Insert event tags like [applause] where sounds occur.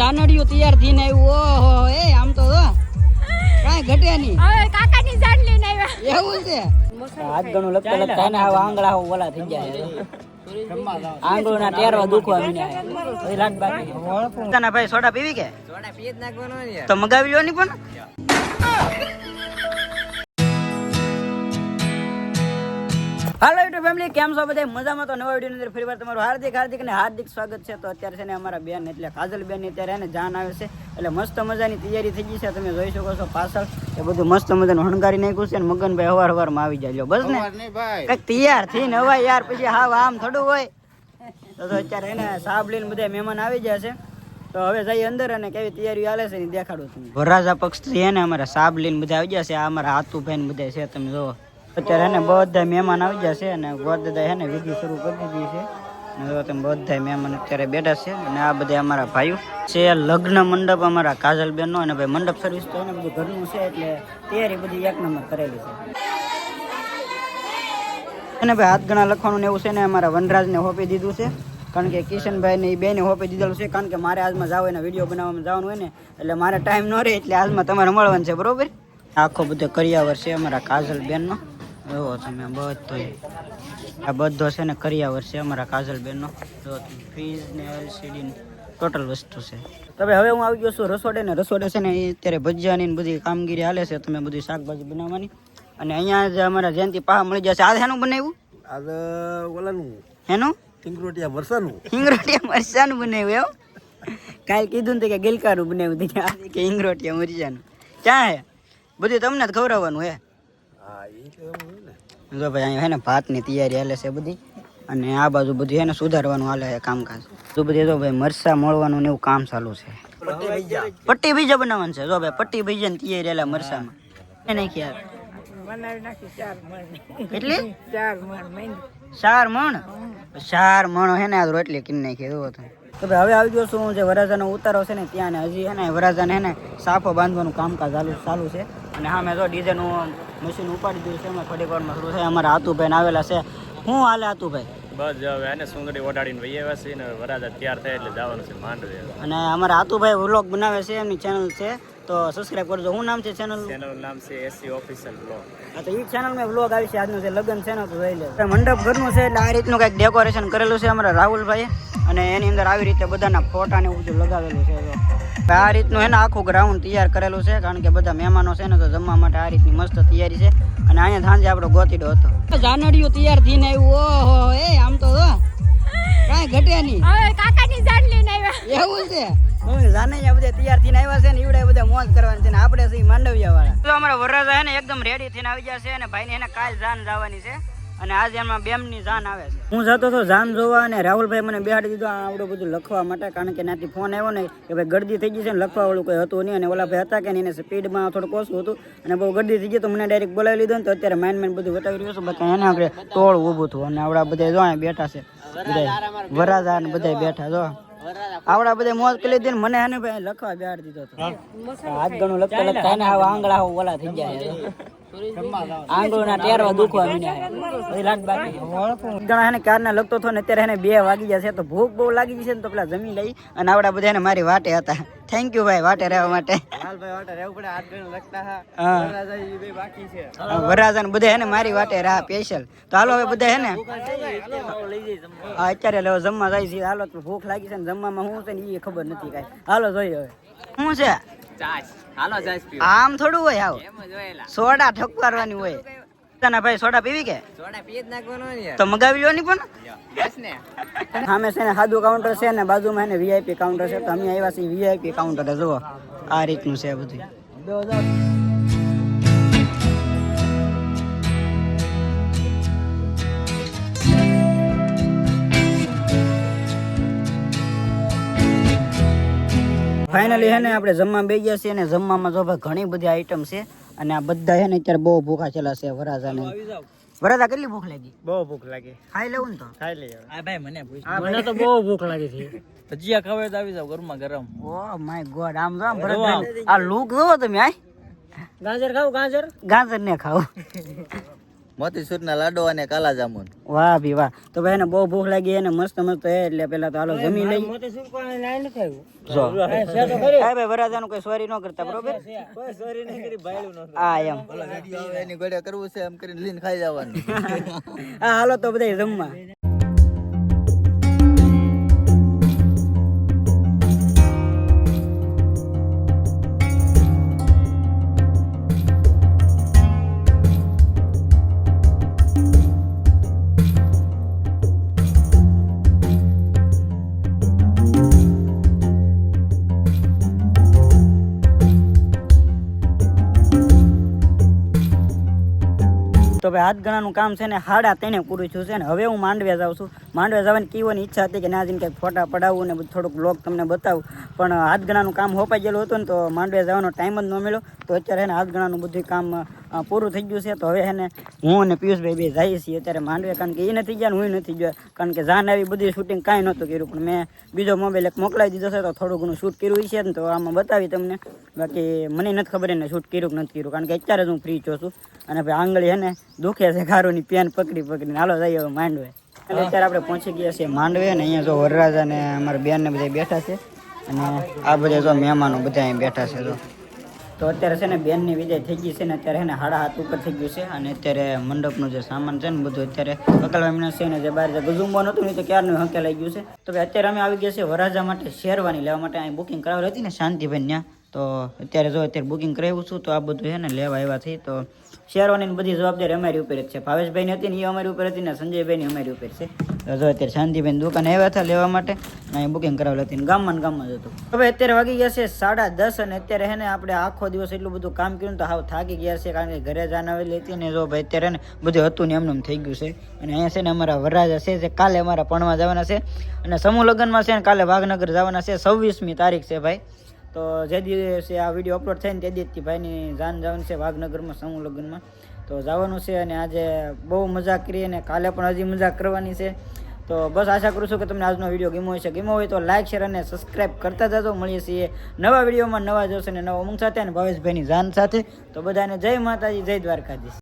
જાનડિયું તૈયાર થઈને આવ્યું. ઓહો એ આમ તો કાઈ કાંઈ ઘટે નહીં. હવે કાકાની ઝાડ લઈને આવ્યા. એવું છે. હાથ ઘણું લગતા લગતા ને આંગળા ઓલા થઈ જાય આંગળો ના ટેરવા દુખવા મીના ભાઈ સોડા પીવી કે? તો મગાવી લો ની પણ? હાલો યુટ્યુબ ફેમિલી કેમ છો બધા મજામાં તો નવા વીડિયો અંદર ફરીવાર તમારું હાર્દિક હાર્દિક અને હાર્દિક સ્વાગત છે. તો અત્યારે છે ને અમારા બેન એટલે કાજલ બેનની અત્યારે એને જાન આવે છે. એટલે મસ્ત મજાની તૈયારી થઈ ગઈ છે. તમે જોઈ શકો છો પાછળ એ બધું મસ્ત મજાનું હણગારી નાખ્યું છે અને મગનભાઈ હવાર હવારમાં આવી જાય. બસ ને? કંઈક તૈયાર થઈને હવા યાર પછી હાવ આમ થોડું હોય. તો તો અત્યારે એને સાબ લઈને બધા મહેમાન આવી જાય છે. તો હવે જઈ અંદર અને કેવી તૈયારી હાલે છે ને દેખાડું તમને. ભરાજા પક્ષ છે ને અમારા સાબ લઈને બધા આવી ગયા છે. આ અમારા હાથુભાઈ ને બધા છે તમે જોવો અત્યારે એને બધા મહેમાન આવી જશે અને ગોદદા હે ને વિધિ શરૂ કરી દીધી છે. અને બધા મહેમાન અત્યારે બેઠા છે અને આ બધા અમારા ભાઈઓ છે. લગ્ન મંડપ અમારા કાજલબેનનો અને ભાઈ મંડપ સર્વિસ તો એને બધું ઘરનું છે એટલે તૈયારી બધી એક નંબર કરેલી છે. અને ભાઈ હાથ ગણા લખવાનું ને એવું છે ને અમારા વનરાજને હોપી દીધું છે. કારણ કે કિશનભાઈ ને એ બેને હોપી દીધેલું છે. કારણ કે મારે આજમાં જાવ એને વીડિયો બનાવવામાં જવાનું હોય ને, એટલે મારે ટાઈમ ન રહે એટલે આજમાં તમારે મળવાનું છે, બરોબર? આખો બધો કરિયાવર છે અમારા કાજલ બેનનો એવો તમે બધો આ બધો છે ને કરિયાવર છે અમારા કાજલ બેનનો જો ફ્રીજ ને એલસીડી ટોટલ વસ્તુ છે. તમે હવે હું આવી ગયો છું રસોડે ને રસોડે છે ને અત્યારે ભજીયાની ને બધી કામગીરી હાલે છે તમે બધી શાકભાજી બનાવવાની. અને અહીંયા જ અમારા જયંતિ પાહા મળી જશે આ શેનું બનાવ્યું? આ ઓલાનું. એનું હિંગરોટિયા વરસાનું હિંગરોટિયા મરસાનું બનાવ્યું એવું કાલ કીધું ને કે ગિલકારું બનાવ્યું કે હિંગરોટિયા મરસાનું. ક્યાં હે? બધું તમને જ ખવડાવવાનું હે. જો ભાઈ અહીંયા હે ને ભાતની તૈયારી હાલે છે બધી. અને આ બાજુ બધું હે ને સુધારવાનું હાલે છે કામકાજ. તો બધી જો ભાઈ મરસા મળવાનું ને એવું કામ ચાલુ છે. પટ્ટી બીજા બનાવવાનું છે. જો ભાઈ પટ્ટી બીજા ની તૈયારી હાલે મરસામાં એ નાખી યાર બનાવી નાખી ચાર મણ. કેટલી ચાર મણ ચાર હે. ને આ રોટલી કિન નાખી તો તો ભાઈ હવે આવી ગયો છું જે વરાજાનો ઉતારો છે ને ત્યાં ને હજી હે ને વરાજાને હે ને સાફો બાંધવાનું કામકાજ ચાલુ ચાલુ છે. અને હા મેં જો ડીઝેનું મશીન ઉપાડી દીધું છે. અમે થોડીક વારમાં શરૂ થાય અમારા હાતુભાઈ આવેલા છે. શું હાલે હાતુભાઈ બસ જો હવે એને સુંદરી ઓઢાડીને વહી આવ્યા છે ને વરાજા તૈયાર થાય એટલે જવાનું છે માંડવી અને અમારા આતુભાઈ વ્લોગ બનાવે છે. એમની ચેનલ છે. તો સબસ્ક્રાઇબ કરજો. શું નામ છે ચેનલ ચેનલ નામ છે એસી ઓફિશિયલ વ્લોગ હા તો એ ચેનલ મેં વ્લોગ આવી છે. આજનું જે લગ્ન છે ને તો જોઈ લે. મંડપ ઘરનું છે એટલે આ રીતનું કંઈક ડેકોરેશન કરેલું છે અમારા રાહુલભાઈ અને એની અંદર આવી રીતે બધાના ફોટા ને એવું બધું લગાવેલું છે. આ રીતનું એને ને આખું ગ્રાઉન્ડ તૈયાર કરેલું છે કારણ કે બધા મહેમાનો છે ને તો જમવા માટે આ રીતની મસ્ત તૈયારી છે. અને અહીંયા સાંજે આપણો ગોતીડો હતો. જાનડીઓ તૈયાર થઈને આવ્યું ઓહો એ આમ તો જો. કાંઈ ઘટે નહીં. હવે કાકાની જાન લઈને આવ્યા. એવું છે? જાનૈયા બધા તૈયાર થઈને આવ્યા છે ને ઈવડે બધા મોજ કરવાની છે ને આપણે માંડવિયા વાળા તો અમારા વરરાજા છે ને એકદમ રેડી થઈને આવી ગયા છે અને ભાઈને એને કાલ જાન જવાની છે. અને આજે એમાં બેમની જાન આવે છે. હું જતો હતો જાન જોવા અને રાહુલભાઈ મને બેહાડી દીધો આવડું બધું લખવા માટે કારણ કે નાથી ફોન આવ્યો ને કે ભાઈ ગરદી થઈ ગઈ છે ને લખવા વાળું કોઈ હતું નહીં અને ઓલા ભાઈ હતા કે નહીં એને સ્પીડમાં થોડુંક ઓછું હતું અને બહુ ગરદી થઈ ગઈ તો મને ડાયરેક્ટ બોલાવી લીધો ને તો અત્યારે માઇન માઇન બધું બતાવી રહ્યું છે. બધા એને આપણે તોળ ઊભું હતું અને આવડા બધા જો બેઠા છે. બધા વરાજા ને બધા બેઠા જો. આવડા બધા મોજ કરી દીધી મને એને ભાઈ લખવા બેહાડી દીધો હતો હાથ ઘણું લખતા લખતા આંગળા ઓલા થઈ જાય આંગળો ટેરવા દુખવા મીના રાત બાકી. ઘણા એને કારના લગતો હતો ને અત્યારે એને બે વાગી જશે તો ભૂખ બહુ લાગી જશે ને તો પેલા જમી લઈ અને આવડા બધા એને મારી વાટે હતા. થેન્ક યુ ભાઈ વાટે રહેવા માટે. હાલભાઈ વાટા રહેવું પડે હાથ ગણ લખતા હા હા. વરરાજા ઈ બે બાકી છે. વરરાજા ને બધા હેને મારી વાટે રાહ સ્પેશિયલ તો હાલો હવે બધા હે ને અત્યારે જમવા જાય છે. હાલો તો ભૂખ લાગી છે ને જમવામાં શું છે ને એ ખબર નથી કાંઈ. હાલો જોઈએ હવે. શું છે? હાલો આમ થોડું હોય આવ. સોડા ઠકવારવાની હોય. તને ભાઈ સોડા પીવી કે? સોડા પી જ નાખવાનો ને તો મગાવી લો ની પણ. ને. સામે છે ને સાદું કાઉન્ટર છે ને બાજુમાં એને વીઆઈપી કાઉન્ટર છે. તો અમે આવ્યા છીએ વીઆઈપી કાઉન્ટર જુઓ. આ રીતનું છે બધું. ફાઇનલી હે ને આપણે જમવા બે ગયા છીએ અને જમવામાં જો ભાઈ ઘણી બધી આઈટમ છે અને આ બધા હે ને અત્યારે બહુ ભૂખા છેલા છે વરાજાને. વરાજા કેટલી ભૂખ લાગી? બહુ ભૂખ લાગી. ખાઈ લેવું ને તો. ખાઈ લઈએ આ ભાઈ મને પૂછ. મને તો બહુ ભૂખ લાગી છે. ભજીયા ખાવે તો આવી જાવ ગરમા ગરમ. ઓ માય ગોડ આમ જો આમ ભરતભાઈ આ લુક જોવો તમે આય. ગાજર ખાવ ગાજર. ગાજર ને ખાવ મોતીસૂરના લાડો અને કાલા જામુન. વાહ ભી વાહ. તો ભાઈ એને બહુ ભૂખ લાગી એને મસ્ત મસ્ત હે એટલે પેલા તો હાલો જમી લઈ જો. હા ભાઈ વરાજાનું કોઈ સોરી ન કરતા બરોબર? હા એમ. એની ગોડે કરવું છે એમ કરીને લીન ખાઈ જવાનું. [laughs] હા હાલો તો બધા જમવા તો હાથ ગણાનું કામ છે ને હાડા તેને પૂરું થયું છે ને હવે હું માંડવે જાઉં છું. માંડવે જવાની કીવાની ઈચ્છા હતી કે ના જઈને કંઈક ફોટા પડાવું ને થોડુંક બ્લોગ તમને બતાવું. પણ હાથ ગણાનું કામ હોપાઈ ગયેલું હતું ને તો માંડવે જવાનો ટાઈમ જ ન મળ્યો. તો અત્યારે એને હાથ બધું કામ પૂરું થઈ ગયું છે. તો હવે એને હું અને પિયુષભાઈ બે જઈએ છીએ. અત્યારે માંડવે કારણ કે એ નથી ગયા ને હું નથી ગયો. કારણ કે જાન આવી બધી શૂટિંગ કાંઈ નહોતું કર્યું. પણ મેં બીજો મોબાઈલ એક મોકલાવી દીધો છે તો થોડું ઘણું શૂટ કર્યું છે ને તો આમાં બતાવી તમને. બાકી મને નથી ખબર એને શૂટ કર્યું કે નથી કર્યું. કારણ કે અત્યારે જ હું ફ્રી છું. અને ભાઈ આંગળી એને દુખે છે ખારોની પેન પકડી, પકડીને. હાલો જઈએ હવે માંડવે. એટલે અત્યારે આપણે પહોંચી ગયા છીએ માંડવે ને અહીંયા જો વરરાજા ને અમારા બેન ને બધા બેઠા છે. અને આ બધા જો મહેમાનો બધા અહીં બેઠા છે જો. તો અત્યારે છે ને બેનની વિદાય થઈ ગઈ છે ને અત્યારે એને હાડા હાથ ઉપર થઈ ગયું છે અને અત્યારે મંડપનું જે સામાન છે ને બધું અત્યારે પકડવા એમને છે ને જે બહાર જે ગજુંબો નહોતું ને તો ક્યારનું હંકેલાઈ ગયું છે. તો અત્યારે અમે આવી ગયા છે વરરાજા માટે શેરવાની, લેવા માટે અહીં બુકિંગ કરાવેલી હતી ને શાંતિભાઈ ત્યાં. તો અત્યારે જો અત્યારે બુકિંગ કરાવ્યું છું તો આ બધું છે ને લેવા આવ્યા છે તો શેરવાની બધી જવાબદારી અમારી ઉપર જ છે. ભાવેશભાઈની હતી ને એ અમારી ઉપર હતી ને સંજયભાઈની અમારી ઉપર છે. તો જો અત્યારે શાંતિભાઈ દુકાને આવ્યા હતા લેવા માટે અહીં બુકિંગ કરાવેલ હતી ગામમાં ગામમાં જ હતું. હવે અત્યારે વાગી ગયા છે સાડા દસ અને અત્યારે હે ને આપણે આખો દિવસ એટલું બધું કામ કર્યું તો હાવ થાકી ગયા છે કારણ કે ઘરે જાન આવેલી હતી ને જો ભાઈ અત્યારે ને બધું હતું ને એમનું થઈ ગયું છે. અને અહીંયા છે ને અમારા વરરાજા છે જે કાલે અમારા પણવા જવાના છે. અને સમૂહ લગ્નમાં છે ને કાલે વાઘનગર જવાના છે. છવ્વીસમી તારીખ છે ભાઈ. તો જે દિવસે આ વીડિયો અપલોડ થાય ને તે દિવસથી ભાઈની જાન જવાનું છે વાઘનગરમાં સમૂહ લગ્નમાં તો જવાનું છે અને આજે બહુ મજા કરી અને કાલે પણ હજી મજા કરવાની છે. તો બસ આશા કરું છું કે તમને આજનો વીડિયો ગમ્યો હશે. ગમ્યો હોય તો લાઇક શેર અને સબસ્ક્રાઇબ કરતા જજો. મળીએ છીએ નવા વિડીયોમાં નવા જોશે અને નવા ઉમંગ સાથે અને ભાવેશભાઈની જાન સાથે. તો બધાને જય માતાજી, જય દ્વારકાધીશ.